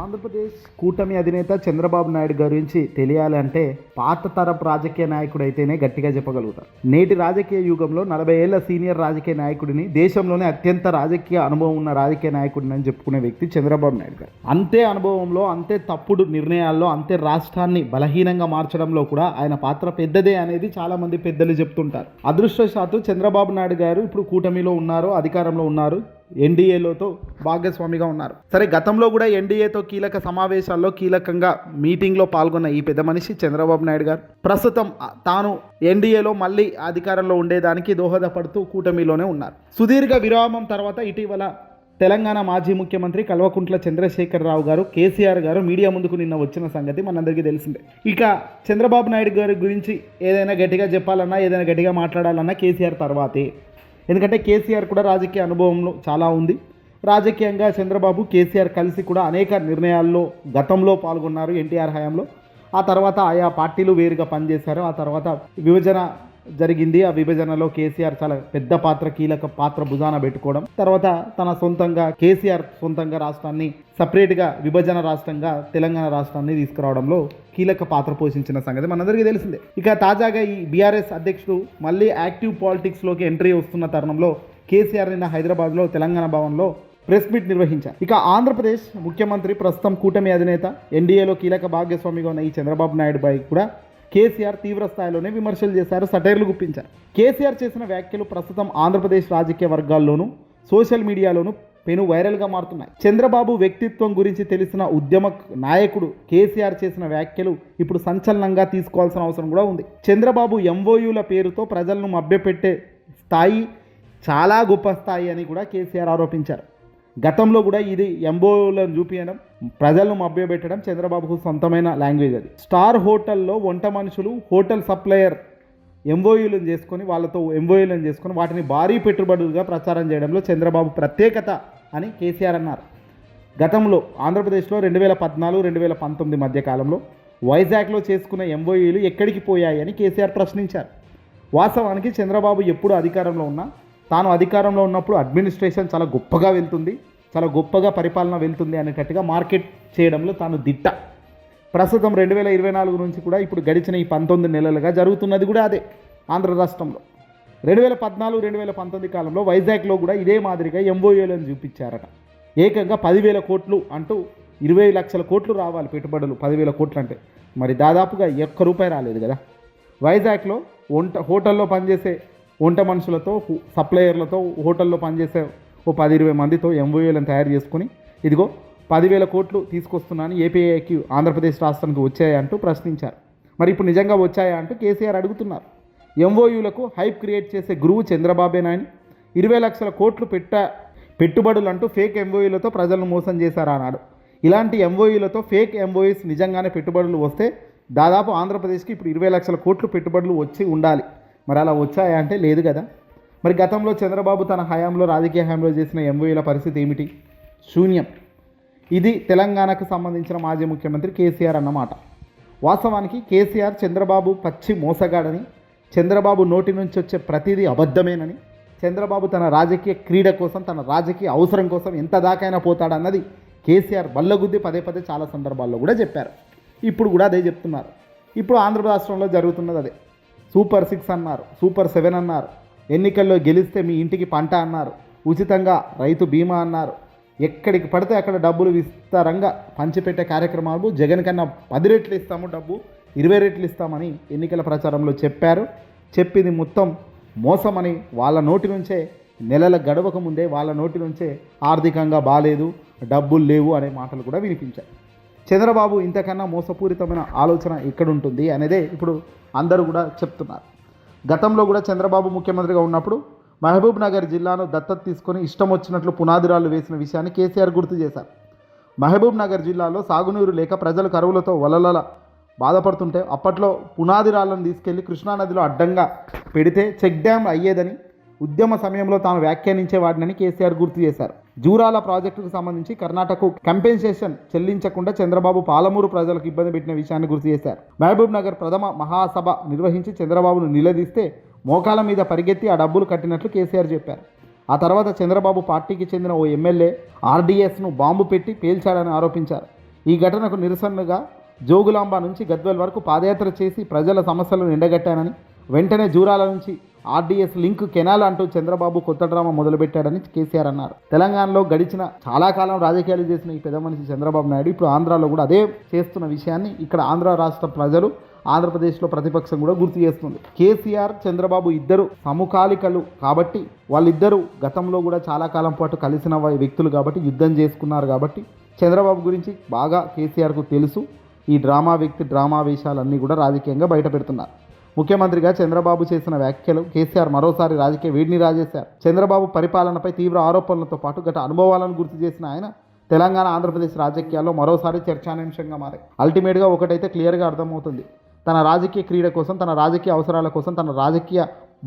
ఆంధ్రప్రదేశ్ కూటమి అధినేత చంద్రబాబు నాయుడు గురించి తెలియాలంటే పాత తరపు రాజకీయ నాయకుడు అయితేనే గట్టిగా చెప్పగలుగుతారు నేటి రాజకీయ యుగంలో నలభై ఏళ్ళ సీనియర్ రాజకీయ నాయకుడిని దేశంలోనే అత్యంత రాజకీయ అనుభవం ఉన్న రాజకీయ నాయకుడిని అని చెప్పుకునే వ్యక్తి చంద్రబాబు నాయుడు గారు. అంతే అనుభవంలో అంతే తప్పుడు నిర్ణయాల్లో అంతే రాష్ట్రాన్ని బలహీనంగా మార్చడంలో కూడా ఆయన పాత్ర పెద్దదే అనేది చాలా మంది పెద్దలు చెప్తుంటారు. అదృష్టవశాత్తు చంద్రబాబు నాయుడు గారు ఇప్పుడు కూటమిలో ఉన్నారు అధికారంలో ఉన్నారు. ఎన్డీఏలోతో భాగస్వామిగా ఉన్నారు. సరే గతంలో కూడా ఎన్డీఏతో కీలక సమావేశాల్లో కీలకంగా మీటింగ్లో పాల్గొన్న ఈ పెద్ద మనిషి చంద్రబాబు నాయుడు గారు ప్రస్తుతం తాను ఎన్డీఏలో మళ్ళీ అధికారంలో ఉండేదానికి దోహదపడుతూ కూటమిలోనే ఉన్నారు. సుదీర్ఘ విరామం తర్వాత ఇటీవల తెలంగాణ మాజీ ముఖ్యమంత్రి కల్వకుంట్ల చంద్రశేఖరరావు గారు కేసీఆర్ గారు మీడియా ముందుకు నిన్న వచ్చిన సంగతి మనందరికీ తెలిసిందే. ఇక చంద్రబాబు నాయుడు గారి గురించి ఏదైనా గట్టిగా చెప్పాలన్నా ఏదైనా గట్టిగా మాట్లాడాలన్నా కేసీఆర్ తర్వాతే. ఎందుకంటే కేసీఆర్ కూడా రాజకీయ అనుభవంలో చాలా ఉంది. రాజకీయంగా చంద్రబాబు కేసీఆర్ కలిసి కూడా అనేక నిర్ణయాల్లో గతంలో పాల్గొన్నారు ఎన్టీఆర్ హయాంలో. ఆ తర్వాత ఆయా పార్టీలు వేరుగా పనిచేశారు. ఆ తర్వాత విభజన జరిగింది. ఆ విభజనలో కేసీఆర్ చాలా పెద్ద పాత్ర కీలక పాత్ర భుజాన పెట్టుకోవడం. తర్వాత తన సొంతంగా కేసీఆర్ సొంతంగా రాష్ట్రాన్ని సపరేట్గా విభజన రాష్ట్రంగా తెలంగాణ రాష్ట్రాన్ని తీసుకురావడంలో కీలక పాత్ర పోషించిన సంగతి మనందరికీ తెలిసిందే. ఇక తాజాగా ఈ బీఆర్ఎస్ అధ్యక్షుడు మళ్ళీ యాక్టివ్ పాలిటిక్స్లోకి ఎంట్రీ వస్తున్న తరుణంలో కేసీఆర్ నిన్న హైదరాబాద్లో తెలంగాణ భవన్లో ప్రెస్ మీట్ నిర్వహించారు. ఇక ఆంధ్రప్రదేశ్ ముఖ్యమంత్రి ప్రస్తుతం కూటమి అధినేత ఎన్డీఏలో కీలక భాగస్వామిగా ఉన్న ఈ చంద్రబాబు నాయుడు పై కూడా కేసీఆర్ తీవ్ర స్థాయిలోనే విమర్శలు చేశారు సటైర్లు గుప్పించారు. కేసీఆర్ చేసిన వ్యాఖ్యలు ప్రస్తుతం ఆంధ్రప్రదేశ్ రాజకీయ వర్గాల్లోనూ సోషల్ మీడియాలోనూ పెను వైరల్గా మారుతున్నాయి. చంద్రబాబు వ్యక్తిత్వం గురించి తెలిసిన ఉద్యమ నాయకుడు కేసీఆర్ చేసిన వ్యాఖ్యలు ఇప్పుడు సంచలనంగా తీసుకోవాల్సిన అవసరం కూడా ఉంది. చంద్రబాబు ఎంఓయూల పేరుతో ప్రజలను మభ్యపెట్టే స్థాయి చాలా గొప్ప స్థాయి అని కూడా కేసీఆర్ ఆరోపించారు. గతంలో కూడా ఇది ఎంబోలను చూపించడం ప్రజలను మభ్యపెట్టడం చంద్రబాబుకు సొంతమైన లాంగ్వేజ్ అది. స్టార్ హోటల్లో వంట మనుషులు హోటల్ సప్లయర్ ఎంఓయూలను చేసుకొని వాళ్ళతో ఎంఓయూలను చేసుకొని వాటిని భారీ పెట్టుబడులుగా ప్రచారం చేయడంలో చంద్రబాబు ప్రత్యేకత అని కేసీఆర్ అన్నారు. గతంలో ఆంధ్రప్రదేశ్లో రెండు వేల పద్నాలుగు రెండు వేల పంతొమ్మిది మధ్య కాలంలో వైజాగ్లో చేసుకున్న ఎంఓయూలు ఎక్కడికి పోయాయని కేసీఆర్ ప్రశ్నించారు. వాస్తవానికి చంద్రబాబు ఎప్పుడు అధికారంలో ఉన్నా తాను అధికారంలో ఉన్నప్పుడు అడ్మినిస్ట్రేషన్ చాలా గొప్పగా వెళ్తుంది చాలా గొప్పగా పరిపాలన వెళ్తుంది అనేటట్టుగా మార్కెట్ చేయడంలో తాను దిట్ట. ప్రస్తుతం రెండు వేల ఇరవై నాలుగు నుంచి కూడా ఇప్పుడు గడిచిన ఈ పంతొమ్మిది నెలలుగా జరుగుతున్నది కూడా అదే ఆంధ్ర రాష్ట్రంలో. రెండు వేల పద్నాలుగు రెండు వేల పంతొమ్మిది కాలంలో వైజాగ్లో కూడా ఇదే మాదిరిగా ఎంఓఏలను చూపించారట. ఏకంగా పదివేల కోట్లు అంటూ ఇరవై లక్షల కోట్లు రావాలి పెట్టుబడులు పదివేల కోట్లు అంటే. మరి దాదాపుగా ఒక్క రూపాయి రాలేదు కదా. వైజాగ్లో వంట హోటల్లో పనిచేసే వంట మనుషులతో సప్లయర్లతో హోటల్లో పనిచేసే ఓ పది ఇరవై మందితో ఎంఓఏలను తయారు చేసుకుని ఇదిగో పదివేల కోట్లు తీసుకొస్తున్నాను ఏపీఐకి ఆంధ్రప్రదేశ్ రాష్ట్రానికి వచ్చాయంటూ ప్రశ్నించారు. మరి ఇప్పుడు నిజంగా వచ్చాయా అంటూ కేసీఆర్ అడుగుతున్నారు. ఎంఓయూలకు హైప్ క్రియేట్ చేసే గురువు చంద్రబాబేనాయని ఇరవై లక్షల కోట్లు పెట్ట పెట్టుబడులు అంటూ ఫేక్ ఎంఓయూలతో ప్రజలను మోసం చేశారా అన్నాడు. ఇలాంటి ఎంఓయూలతో ఫేక్ ఎంఓయూస్ నిజంగానే పెట్టుబడులు వస్తే దాదాపు ఆంధ్రప్రదేశ్కి ఇప్పుడు ఇరవై లక్షల కోట్లు పెట్టుబడులు వచ్చి ఉండాలి. మరి అలా వచ్చాయా అంటే లేదు కదా. మరి గతంలో చంద్రబాబు తన హయాంలో రాజకీయ హయాంలో చేసిన ఎంఓయూల పరిస్థితి ఏమిటి? శూన్యం. ఇది తెలంగాణకు సంబంధించిన మాజీ ముఖ్యమంత్రి కేసీఆర్ అన్నమాట. వాస్తవానికి కేసీఆర్ చంద్రబాబు పచ్చి మోసగాడని చంద్రబాబు నోటి నుంచి వచ్చే ప్రతిదీ అబద్ధమేనని చంద్రబాబు తన రాజకీయ క్రీడ కోసం తన రాజకీయ అవసరం కోసం ఎంత దాకైనా పోతాడన్నది కేసీఆర్ బల్లగుద్ది పదే పదే చాలా సందర్భాల్లో కూడా చెప్పారు. ఇప్పుడు కూడా అదే చెప్తున్నారు. ఇప్పుడు ఆంధ్ర రాష్ట్రంలో జరుగుతున్నది అదే. సూపర్ సిక్స్ అన్నారు సూపర్ సెవెన్ అన్నారు. ఎన్నికల్లో గెలిస్తే మీ ఇంటికి పంట అన్నారు. ఉచితంగా రైతు బీమా అన్నారు. ఎక్కడికి పడితే అక్కడ డబ్బులు విస్తారంగా పంచిపెట్టే కార్యక్రమాలు జగన్ కన్నా పది రెట్లు ఇస్తాము డబ్బు ఇరవై రెట్లు ఇస్తామని ఎన్నికల ప్రచారంలో చెప్పారు. చెప్పింది మొత్తం మోసమని వాళ్ళ నోటి నుంచే నెలల గడవక ముందే వాళ్ళ నోటి నుంచే ఆర్థికంగా బాగాలేదు డబ్బులు లేవు అనే మాటలు కూడా వినిపించాయి. చంద్రబాబు ఇంతకన్నా మోసపూరితమైన ఆలోచన ఎక్కడుంటుంది అనేదే ఇప్పుడు అందరూ కూడా చెప్తున్నారు. గతంలో కూడా చంద్రబాబు ముఖ్యమంత్రిగా ఉన్నప్పుడు మహబూబ్ నగర్ జిల్లాను దత్తత తీసుకొని ఇష్టం వచ్చినట్లు పునాదిరాలు వేసిన విషయాన్ని కేసీఆర్ గుర్తు చేశారు. మహబూబ్ నగర్ జిల్లాలో సాగునీరు లేక ప్రజలు కరువులతో వలలల బాధపడుతుంటే అప్పట్లో పునాదిరాలను తీసుకెళ్ళి కృష్ణానదిలో అడ్డంగా పెడితే చెక్ డ్యామ్ అయ్యేదని ఉద్యమ సమయంలో తాను వ్యాఖ్యానించేవాడినని కేసీఆర్ గుర్తు చేశారు. జూరాల ప్రాజెక్టుకు సంబంధించి కర్ణాటకకు కంపెన్సేషన్ చెల్లించకుండా చంద్రబాబు పాలమూరు ప్రజలకు ఇబ్బంది పెట్టిన విషయాన్ని గుర్తు చేశారు. మహబూబ్ నగర్ ప్రథమ మహాసభ నిర్వహించి చంద్రబాబును నిలదీస్తే మోకాల మీద పరిగెత్తి ఆ డబ్బులు కట్టినట్లు కేసీఆర్ చెప్పారు. ఆ తర్వాత చంద్రబాబు పార్టీకి చెందిన ఓ ఎమ్మెల్యే ఆర్డీఎస్ను బాంబు పెట్టి పేల్చాడని ఆరోపించారు. ఈ ఘటనకు నిరసనగా జోగులాంబ నుంచి గద్వెల్ వరకు పాదయాత్ర చేసి ప్రజల సమస్యలను ఎండగట్టానని వెంటనే జూరాల నుంచి ఆర్డీఎస్ లింక్ కెనాల్ అంటూ చంద్రబాబు కొత్త డ్రామా మొదలుపెట్టాడని కేసీఆర్ అన్నారు. తెలంగాణలో గడిచిన చాలా కాలం రాజకీయాలు చేసిన ఈ పెద్ద మనిషి చంద్రబాబు నాయుడు ఇప్పుడు ఆంధ్రాలో కూడా అదే చేస్తున్న విషయాన్ని ఇక్కడ ఆంధ్ర రాష్ట్ర ప్రజలు ఆంధ్రప్రదేశ్లో ప్రతిపక్షం కూడా గుర్తు చేస్తుంది. కేసీఆర్ చంద్రబాబు ఇద్దరు సమకాలికలు కాబట్టి వాళ్ళిద్దరూ గతంలో కూడా చాలా కాలం పాటు కలిసిన వ్యక్తులు కాబట్టి యుద్ధం చేసుకున్నారు కాబట్టి చంద్రబాబు గురించి బాగా కేసీఆర్కు తెలుసు. ఈ డ్రామా వ్యక్తి డ్రామా వేషాలన్నీ కూడా రాజకీయంగా బయట పెడుతున్నారు ముఖ్యమంత్రిగా చంద్రబాబు చేసిన వ్యాఖ్యలు కేసీఆర్ మరోసారి రాజకీయ వేడిని రాజేశారు. చంద్రబాబు పరిపాలనపై తీవ్ర ఆరోపణలతో పాటు గత అనుభవాలను గుర్తు చేసిన ఆయన తెలంగాణ ఆంధ్రప్రదేశ్ రాజకీయాల్లో మరోసారి చర్చానీయాంశంగా మారాయి. అల్టిమేట్గా ఒకటైతే క్లియర్గా అర్థమవుతుంది. తన రాజకీయ క్రీడ కోసం తన రాజకీయ అవసరాల కోసం తన రాజకీయ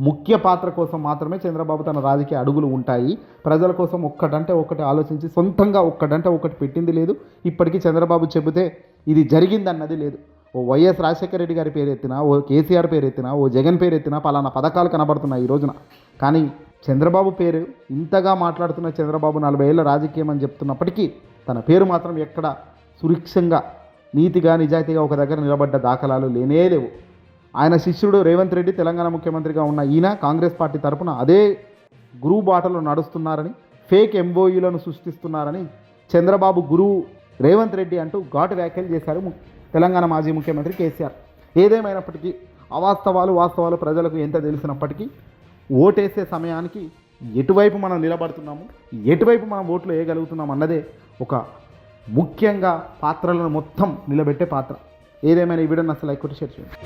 ముఖ్య పాత్ర కోసం మాత్రమే చంద్రబాబు తన రాజకీయ అడుగులు ఉంటాయి. ప్రజల కోసం ఒక్కటంటే ఒకటి ఆలోచించి సొంతంగా ఒక్కటంటే ఒకటి పెట్టింది లేదు. ఇప్పటికీ చంద్రబాబు చెబితే ఇది జరిగిందన్నది లేదు. ఓ వైఎస్ రాజశేఖర రెడ్డి గారి పేరు ఎత్తినా ఓ కేసీఆర్ పేరు ఎత్తినా ఓ జగన్ పేరు ఎత్తినా పలానా పథకాలు కనబడుతున్నాయి ఈ రోజున. కానీ చంద్రబాబు పేరు ఇంతగా మాట్లాడుతున్న చంద్రబాబు నలభై ఏళ్ళ రాజకీయం అని చెప్తున్నప్పటికీ తన పేరు మాత్రం ఎక్కడ సురక్షంగా నీతిగా నిజాయితీగా ఒక దగ్గర నిలబడ్డ దాఖలాలు లేనే లేవు. ఆయన శిష్యుడు రేవంత్ రెడ్డి తెలంగాణ ముఖ్యమంత్రిగా ఉన్న ఈయన కాంగ్రెస్ పార్టీ తరపున అదే గురువు బాటలో నడుస్తున్నారని ఫేక్ ఎంఓయూలను సృష్టిస్తున్నారని చంద్రబాబు గురువు రేవంత్ రెడ్డి అంటూ ఘాటు వ్యాఖ్యలు చేశారు తెలంగాణ మాజీ ముఖ్యమంత్రి కేసీఆర్. ఏదేమైనప్పటికీ అవాస్తవాలు వాస్తవాలు ప్రజలకు ఎంత తెలిసినప్పటికీ ఓటేసే సమయానికి ఎటువైపు మనం నిలబడుతున్నాము ఎటువైపు మనం ఓట్లు వేయగలుగుతున్నాం అన్నదే ఒక ముఖ్యంగా పాత్రలను మొత్తం నిలబెట్టే పాత్ర. ఏదేమైనా ఈ వీడియోని అసలు లైక్ కొట్టి షేర్ చేయండి.